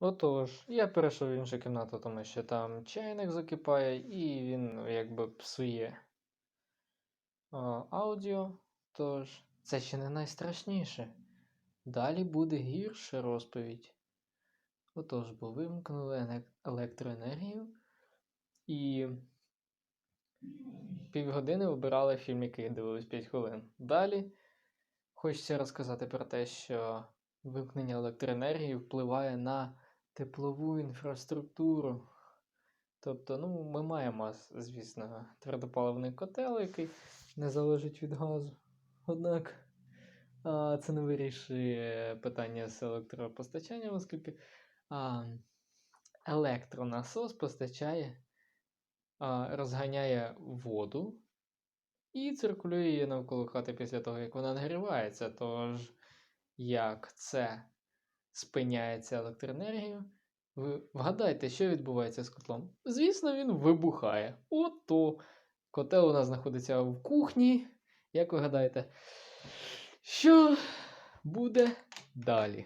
Отож, я перейшов в іншу кімнату, тому що там чайник закипає, і він якби псує а, аудіо. Тож, це ще не найстрашніше. Далі буде гірша розповідь. Отож, бо вимкнули електроенергію і півгодини обирали фільм, який дивились 5 хвилин. Далі хочеться розказати про те, що вимкнення електроенергії впливає на теплову інфраструктуру. Тобто, ну, ми маємо, звісно, твердопаливний котел, який не залежить від газу. Однак а, це не вирішує питання з електропостачанням, оскільки а, електронасос постачає, а, розганяє воду і циркулює її навколо хати після того, як вона нагрівається. Тож, як це спиняється електроенергію, ви вгадайте, що відбувається з котлом? Звісно, він вибухає. Ото котел у нас знаходиться в кухні. Як ви гадаєте, що буде далі?